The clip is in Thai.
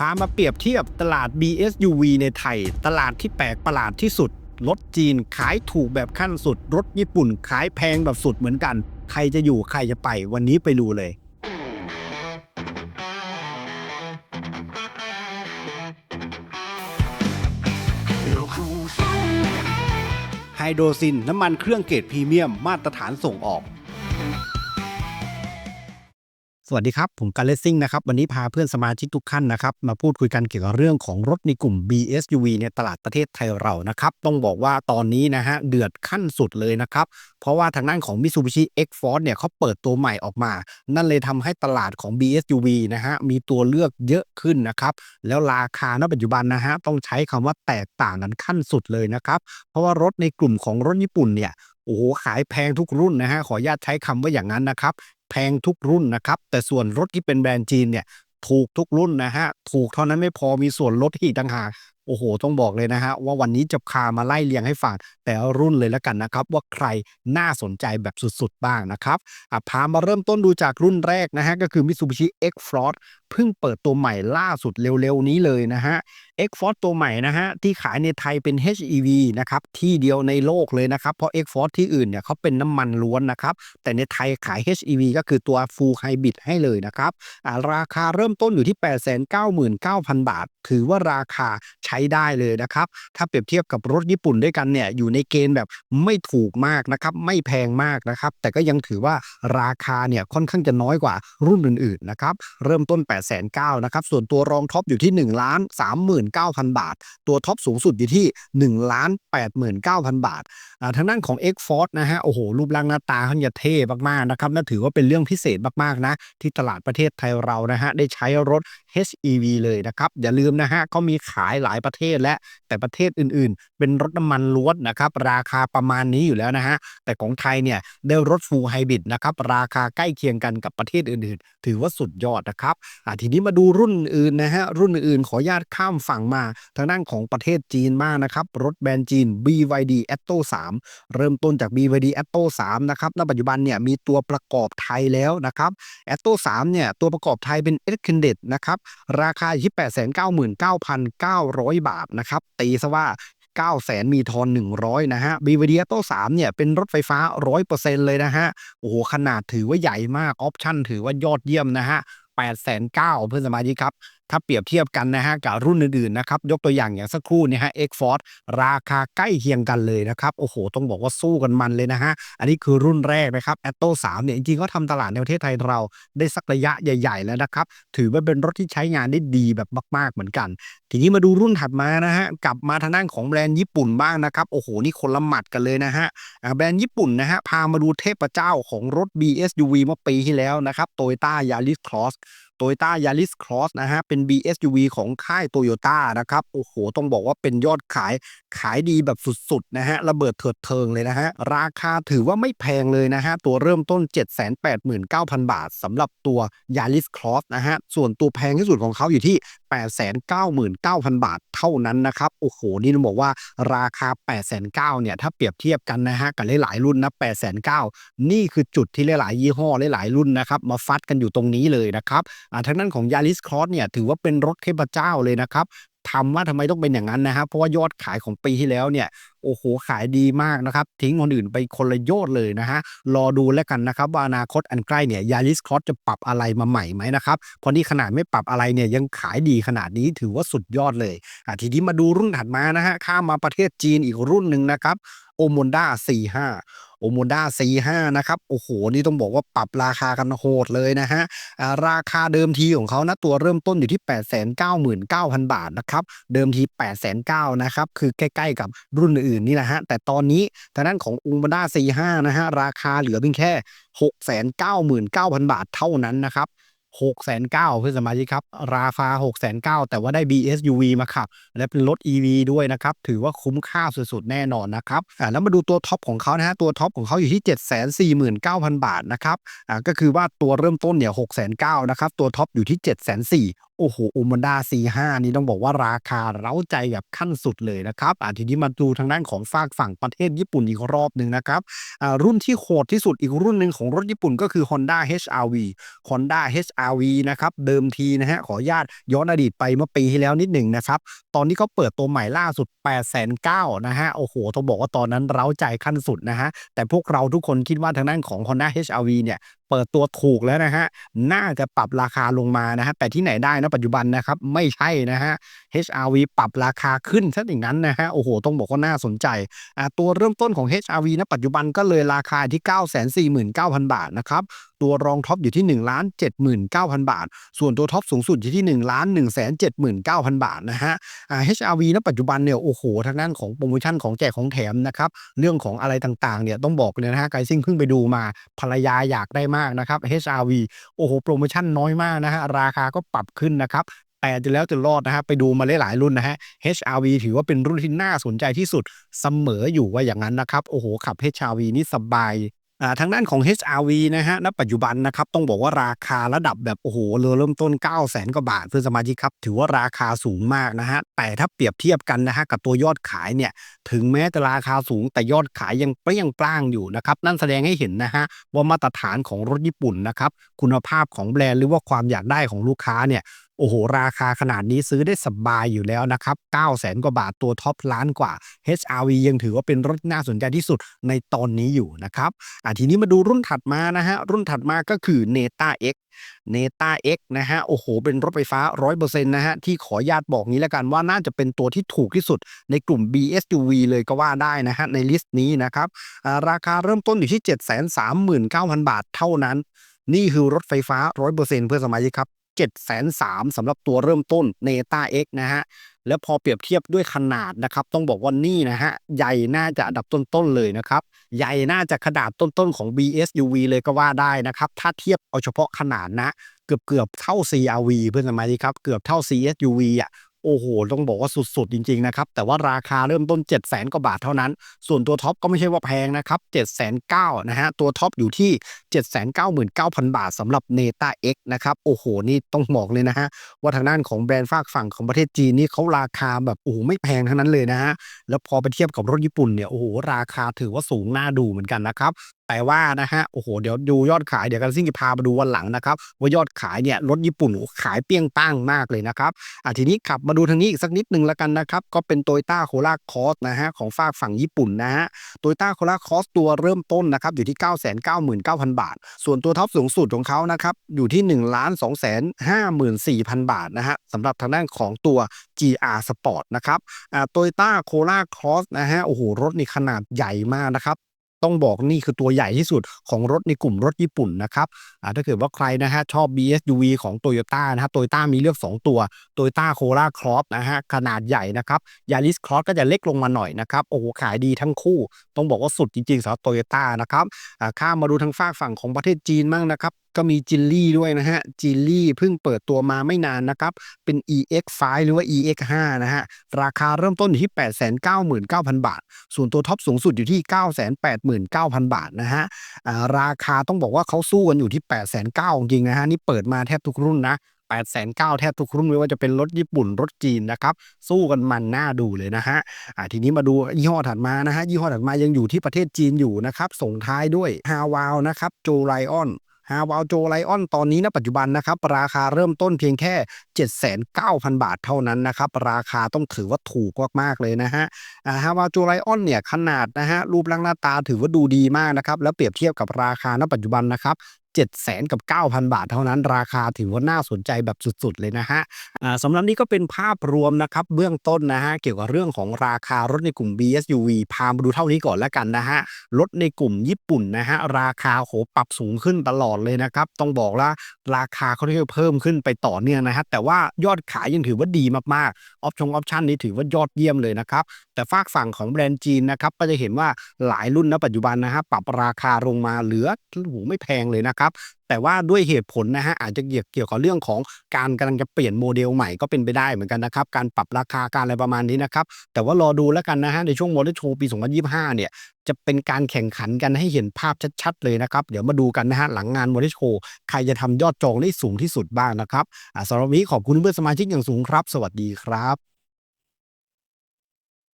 พามาเปรียบเทียบตลาด BSUV ในไทย ตลาดที่แปลกประหลาดที่สุด รถจีนขายถูกแบบขั้นสุด รถญี่ปุ่นขายแพงแบบสุดเหมือนกัน ใครจะอยู่ใครจะไปวันนี้ไปดูเลยไฮโดรซินน้ำมันเครื่องเกรดพรีเมียมมาตรฐานส่งออก สวัสดีครับ ผมการเลสซิ่งนะครับ วันนี้พาเพื่อนสมาชิกทุกท่านนะครับ มาพูดคุยกันเกี่ยวกับเรื่องของรถในกลุ่ม BSUV ในตลาดประเทศไทยเรานะครับ ต้องบอกว่าตอนนี้นะฮะ เดือดขั้นสุดเลยนะครับ เพราะว่าทางด้านของ Mitsubishi X-Force เนี่ยเขาเปิดตัวใหม่ออกมา นั่นเลยทำให้ตลาดของ BSUV นะฮะ มีตัวเลือกเยอะขึ้นนะครับ แล้วราคาณปัจจุบันนะฮะ ต้องใช้คำว่าแตกต่างกันขั้นสุดเลยนะครับ เพราะว่ารถในกลุ่มของรถญี่ปุ่นเนี่ยโอ้โหขายแพงทุกรุ่นนะฮะขออนุญาตใช้คำว่าอย่างนั้นนะครับ แพงทุกรุ่นนะครับ แต่ส่วนรถที่เป็นแบรนด์จีนเนี่ยถูกทุกรุ่นนะฮะ ถูกเท่านั้นไม่พอมีส่วนลดอีกต่างหาก โอ้โห ต้องบอกเลยนะฮะว่าวันนี้จะพามาไล่เรียงให้ฟังแต่รุ่นเลยแล้วกันนะครับ ว่าใครน่าสนใจแบบสุดๆ บ้างนะครับอะพามาเริ่มต้นดูจากรุ่นแรกนะฮะก็คือ Mitsubishi X-Force เพิ่งเปิดตัวใหม่ล่าสุดเร็วๆ นี้เลยนะฮะ X-Force ตัวใหม่นะฮะที่ขายในไทยเป็น HEV นะครับที่เดียวในโลกเลยนะครับเพราะ X-Force ที่อื่นเนี่ยเขาเป็นน้ำมันล้วนนะครับแต่ในไทยขาย HEV ก็คือตัว Full Hybrid ให้เลยนะครับอ่าราคาเริ่มต้นอยู่ที่ 899,000 บาท ถือว่าราคาใช้ได้เลยนะครับ ถ้าเปรียบเทียบกับรถญี่ปุ่นด้วยกันเนี่ยอยู่ในเกณฑ์แบบไม่ถูกมากนะครับ ไม่แพงมากนะครับ แต่ก็ยังถือว่าราคาเนี่ยค่อนข้างจะน้อยกว่ารุ่นอื่นๆนะครับ เริ่มต้น 8 9 0 0 0นะครับ ส่วนตัวรองท็อปอยู่ที่ 1 ล้าน 39,000 บาท ตัวท็อปสูงสุดอยู่ที่ 1 ล้าน 89,000 บาททางด้านของ X Force นะฮะ โอ้โห รูปร่างหน้าตาเขาจะเท่มากๆนะครับนั่นถือว่าเป็นเรื่องพิเศษมากๆนะ ที่ตลาดประเทศไทยเรานะฮะ ได้ใช้รถ HEV เลยนะครับ อย่าลืมนะฮะเขามีขายหลายประเทศและแต่ประเทศอื่นๆ เป็นรถน้ำมันล้วนนะครับราคาประมาณนี้อยู่แล้วนะฮะแต่ของไทยเนี่ยได้รถฟูลไฮบริดนะครับราคาใกล้เคียงกันกับประเทศอื่นๆ ถือว่าสุดยอดนะครับทีนี้มาดูรุ่นอื่นนะฮะรุ่นอื่นขออนุญาตข้ามฝั่งมาทางด้านของประเทศจีนมากนะครับรถแบรนด์จีน BYD Atto 3 เริ่มต้นจาก BYD Atto 3นะครับณปัจจุบันเนี่ยมีตัวประกอบไทยแล้วนะครับ Atto 3เนี่ยตัวประกอบไทยเป็น e x c a n d e d นะครับราคา28,99,900 0 บาทนะครับ ตีซะว่า 9 0 0แสนมีทอน 100 นะฮะ b ี v ว d i a t o 3เนี่ยเป็นรถไฟฟ้า 100%เลยนะฮะ โอ้โห ขนาดถือว่าใหญ่มาก ออปชั่นถือว่ายอดเยี่ยมนะฮะ8 9 0 0เพื่อนสมาชิกครับ ถ้าเปรียบเทียบกันนะฮะกับรุ่นอื่นๆนะครับยกตัวอย่างอย่างสักครู่เนี่ยฮะ X Force ราคาใกล้เคียงกันเลยนะครับโอ้โห ต้องบอกว่าสู้กันมันเลยนะฮะอันนี้คือรุ่นแรกนะครับ Atto 3เนี่ยจริงๆก็ทำตลาดในประเทศไทยเราได้สักระยะใหญ่ๆ แล้วนะครับ ถือว่าเป็นรถที่ใช้งานได้ดีแบบมาก ๆเหมือนกัน ทีนี้มาดูรุ่นถัดมานะฮะกลับมาทางด้านของแบรนด์ญี่ปุ่นบ้างนะครับโอ้โหนี่คนละหมัดกันเลยนะฮะแบรนด์ญี่ปุ่นนะฮะพามาดูเทพเจ้าของรถ BSUV เมื่อปีที่แล้วนะครับโตโยต้ายาริสคลอ Toyota Yaris Cross Toyota Yaris Cross นะฮะ เป็น BSUV ของค่าย Toyota นะครับ โอ้โห ต้องบอกว่าเป็นยอดขายขายดีแบบสุดๆนะฮะ ระเบิดเถิดเทิงเลยนะฮะ ราคาถือว่าไม่แพงเลยนะฮะ ตัวเริ่มต้น 789,000 บาทสำหรับตัว Yaris Cross นะฮะ ส่วนตัวแพงที่สุดของเขาอยู่ที่ 899,000 บาทเท่านั้นนะครับ โอ้โห นี่ต้องบอกว่าราคา809,000เนี่ย ถ้าเปรียบเทียบกันนะฮะ กับหลายๆรุ่นนะ809,000นี่คือจุดที่หลายๆยี่ห้อหลายๆรุ่นนะครับ มาฟัดกันอยู่ตรงนี้เลยนะครับทางด้านของ Yaris Cross เนี่ยถือว่าเป็นรถเทพเจ้าเลยนะครับทำว่าทำไมต้องเป็นอย่างนั้นนะครับเพราะว่ายอดขายของปีที่แล้วเนี่ยโอ้โหขายดีมากนะครับ ทิ้งคนอื่นไปคนละโยชน์เลยนะฮะรอดูแล้วกันนะครับ ว่าอนาคตอันใกล้เนี่ยยาริสคอสจะปรับอะไรมาใหม่ไหมนะครับเพราะนี่ขนาดไม่ปรับอะไรเนี่ยยังขายดีขนาดนี้ถือว่าสุดยอดเลยอะทีนี้มาดูรุ่นถัดมานะฮะข้ามมาประเทศจีนอีกรุ่นหนึ่งนะครับโอมอนด้า45 โอมอนด้า45นะครับ โอ้โห นี่ต้องบอกว่าปรับราคากันโหดเลยนะฮะ ราคาเดิมทีของเขานะตัวเริ่มต้นอยู่ที่ 899,000 บาทนะครับ เดิมที 809,000นะครับ คือใกล้ๆกับรุ่นอื่นนี่แหละฮะ แต่ตอนนี้ทางด้านของโอมูด้า45นะฮะ ราคาเหลือเพียงแค่ 699,000 บาทเท่านั้นนะครับ 6 9 0 0 0เพื่อนสมาชิกครับ ราคา 6 9 0 0 0แต่ว่าได้ BSUV มาขับ และเป็นรถ EV ด้วยนะครับ ถือว่าคุ้มค่าสุดๆ แน่นอนนะครับอ่าแล้วมาดูตัวท็อปของเขานะฮะตัวท็อปของเขาอยู่ที่ 749,000 บาทนะครับอ่าก็คือว่าตัวเริ่มต้นเนี่ย6 9 0 0 0นะครับตัวท็อปอยู่ที่ 7 4 0 0โอ้โฮ Omoda C5 นี่ต้องบอกว่าราคาเร้าใจแบบขั้นสุดเลยนะครับอ่าทีนี้มาดูทางด้านของฝากฝั่งประเทศญี่ปุ่นอีกรอบหนึ่งนะครับอ่ารุ่นที่โหดที่สุดอีกรุ่นหนึ่งของรถญี่ปุ่นก็คือ Honda HR-V Honda HR-V นะครับเดิมทีนะครับขออนุญาตย้อนอดีตไปเมื่อปีที่แล้วนิดหนึ่งนะครับตอนนี้เขาเปิดตัวใหม่ล่าสุด 8 9 0 0 0นะครับโอ้โฮต้องบอกว่าตอนนั้นเร้าใจขั้นสุดนะครับแต่พวกเราทุกคนคิดว่าทางด้านของ Honda HR-V เนี่ย ปิดตัวถูกแล้วนะฮะ น่าจะปรับราคาลงมานะฮะ แต่ที่ไหนได้นะปัจจุบันนะครับ ไม่ใช่นะฮะ HR-V ปรับราคาขึ้นซะอย่างนั้นนะฮะ โอ้โห ต้องบอกว่าน่าสนใจ อ่า ตัวเริ่มต้นของ HR-V ณปัจจุบันก็เลยราคาที่ 949,000 บาทนะครับ ตัวรองท็อปอยู่ที่179,000บาท ส่วนตัวท็อปสูงสุดอยู่ที่1179,000บาทนะครับอ่า HR-V ณปัจจุบันเนี่ยโอ้โฮทางด้านของโพรโมชั่นของแจกของแถมนะครับเรื่องของอะไรต่างๆเนี่ยต้องบอกเลยนะครับ Gaising เพิ่งไปดูมาภรรยาอยากได้มากนะครับ HR-V โอ้โฮโพรโมชั่นน้อยมากนะครับราคาก็ปรับขึ้นนะครับแต่จะแล้วจะรอดนะครับไปดูมาหลายๆรุ่นนะครับ HR-V ถือว่าเป็นรุ่นที่น่าสนใจที่สุดเสมออยู่ว่าอย่างงั้นนะครับ โอ้โฮขับ HR-V นี่สบาย ทางด้านของ HR-V นะครับณปัจจุบันนะครับต้องบอกว่าราคาระดับแบบโอ้โฮเรือเริ่มต้น 900,000กว่าบาทเพื่อนสมาชิกครับ ถือว่าราคาสูงมากนะครับแต่ถ้าเปรียบเทียบกันนะครับกับตัวยอดขายเนี่ยถึงแม้จะราคาสูงแต่ยอดขายยังเปรี้ยงปร้างอยู่นะครับนั่นแสดงให้เห็นนะครับว่ามาตรฐานของรถญี่ปุ่นนะครับคุณภาพของแบรนด์หรือว่าความอยากได้ของลูกค้าเนี่ย โอ้โฮราคาขนาดนี้ซื้อได้สบายอยู่แล้วนะครับ900,000กว่าบาทตัวท็อปล้านกว่า HR-V ยังถือว่าเป็นรถน่าสนใจที่สุดในตอนนี้อยู่นะครับอ่าทีนี้มาดูรุ่นถัดมานะครับรุ่นถัดมาก็คือ Neta X Neta X นะครับโอ้โฮเป็นรถไฟฟ้า 100%นะครับที่ขอญาตบอกงี้แล้วกันว่าน่าจะเป็นตัวที่ถูกที่สุดในกลุ่ม BSUV เลยก็ว่าได้นะครับในลิสต์นี้นะครับ ราคาเริ่มต้นอยู่ที่ 739,000 บาทเท่านั้น นี่คือรถไฟฟ้า 100%เพื่อสมาชิกครับ 730,000สำหรับตัวเริ่มต้น Neta X นะฮะ แล้วพอเปรียบเทียบด้วยขนาดนะครับ ต้องบอกว่านี่นะฮะ ใหญ่น่าจะอันดับต้น ๆ เลยนะครับ ใหญ่น่าจะขนาดต้น ๆ ของ BSUV เลยก็ว่าได้นะครับ ถ้าเทียบเอาเฉพาะขนาดนะ เกือบเกือบเท่า CR-V เพื่อนสมาชิกครับ เกือบเท่า CSUV อะ โอ้โฮต้องบอกว่าสุดๆ จริงๆ นะครับ แต่ว่าราคาเริ่มต้น 700,000 กว่าบาทเท่านั้น ส่วนตัวท็อปก็ไม่ใช่ว่าแพงนะครับ 790,000นะครับตัวท็อปอยู่ที่ 799,000 บาทสำหรับ Neta X นะครับ โอ้โฮนี่ต้องบอกเลยนะครับว่าทางด้านของแบรนด์ฝากฝั่งของประเทศจีนนี่เขาราคาแบบโอ้โฮไม่แพงทั้งนั้นเลยนะครับแล้วพอไปเทียบกับรถญี่ปุ่นเนี่ย โอ้โฮราคาถือว่าสูงน่าดูเหมือนกันนะครับแต่ว่านะครับโอ้โฮเดี๋ยวดูยอดขายเดี๋ยว Gaising จะพามาดูวันหลังนะครับว่ายอดขายเนี่ยรถญี่ปุ่นขายเปรี้ยงป้างมากเลยนะครับอ่าทีนี้ขับมาดูทางนี้อีกสักนิดหนึ่งแล้วกันนะครับก็เป็น Toyota Corolla Cross นะครับของฝากฝั่งญี่ปุ่นนะครับ Toyota Corolla Cross ตัวเริ่มต้นนะครับอยู่ที่ 999,000 บาท ส่วนตัวท็อปสูงสุดของเขานะครับอยู่ที่ 1,254,000 บาทนะครับสำหรับทางด้านของตัว GR Sport นะครับอ่า Toyota Corolla Cross นะครับโอ้โฮรถนี่ขนาดใหญ่มากนะครับ ต้องบอกนี่คือตัวใหญ่ที่สุดของรถในกลุ่มรถญี่ปุ่นนะครับถ้าเกิดว่าใครนะครับชอบ BSUV ของ Toyota นะครับโตโยตามีเลือก 2 ตัว Toyota Corolla Cross นะฮะขนาดใหญ่นะครับ Yaris Cross ก็จะเล็กลงมาหน่อยนะครับโอ้โหขายดีทั้งคู่ ต้องบอกว่าสุดจริงๆสำหรับ Toyota นะครับข้ามมาดูทางฝากฝั่งของประเทศจีนบ้างนะครับ ก็มี Geely ด้วยนะครับ Geely เพิ่งเปิดตัวมาไม่นานนะครับ เป็น EX5 หรือว่า EX5 นะครับราคาเริ่มต้นอยู่ที่ 899,000 บาท ส่วนตัวท็อปสูงสุดอยู่ที่ 989,000 บาทนะครับอ่าราคาต้องบอกว่าเขาสู้กันอยู่ที่ 890,000จริงนะครับนี่เปิดมาแทบทุกรุ่นนะ890,000แทบทุกรุ่นไม่ว่าจะเป็นรถญี่ปุ่นรถจีนนะครับ สู้กันมันน่าดูเลยนะครับอ่าทีนี้มาดูยี่ห้อถัดมานะครับยี่ห้อถัดมายังอยู่ที่ประเทศจีนอยู่นะครับ ส่งท้ายด้วย Haval นะครับโจไรออน ฮาวาโจไลออนตอนนี้ณปัจจุบันนะครับ ราคาเริ่มต้นเพียงแค่ 790,000บาทเท่านั้นนะครับ ราคาต้องถือว่าถูกมากๆเลยนะฮะฮาวา Haval Joe Lion เนี่ยขนาดนะฮะรูปร่างหน้าตาถือว่าดูดีมากนะครับ แล้วเปรียบเทียบกับราคาณปัจจุบันนะครับ 7 0 0 0 0กับ 9,000 บาทเท่านั้นราคาถือว่าน่าสนใจแบบสุดๆ เลยนะครับอ่าสำหรับนี้ก็เป็นภาพรวมนะครับเบื้องต้นนะครับเกี่ยวกับเรื่องของราคารถในกลุ่ม BSUV พามาดูเท่านี้ก่อนแล้วกันนะครับรถในกลุ่มญี่ปุ่นนะครับราคาโอ้โฮปรับสูงขึ้นตลอดเลยนะครับต้องบอกว่าราคาค่อนข้างจะเพิ่มขึ้นไปต่อเนื่องนะครับแต่ว่ายอดขายยังถือว่าดีมากๆออปชงออปชันนี้ถือว่ายอดเยี่ยมเลยนะครับแต่ฝากฝั่งของแบรนด์จีนนะครับก็จะเห็นว่าหลายรุ่นณปัจจุบันนะครับปรับราคาลงมาเหลือโอ้โฮไม่แพงเลยนะครับนะครับ แต่ว่าด้วยเหตุผลนะฮะอาจจะเกี่ยวเกี่ยวกับเรื่องของการกำลังจะเปลี่ยนโมเดลใหม่ก็เป็นไปได้เหมือนกันนะครับ การปรับราคาการอะไรประมาณนี้นะครับ แต่ว่ารอดูแล้วกันนะฮะในช่วงมอเตอร์โชว์ปี 2025 เนี่ยจะเป็นการแข่งขันกันให้เห็นภาพชัดๆเลยนะครับ เดี๋ยวมาดูกันนะฮะหลังงานมอเตอร์โชว์ใครจะทำยอดจองได้สูงที่สุดบ้างนะครับสำหรับวันนี้ขอบคุณเพื่อนสมาชิกอย่างสูงครับ สวัสดีครับ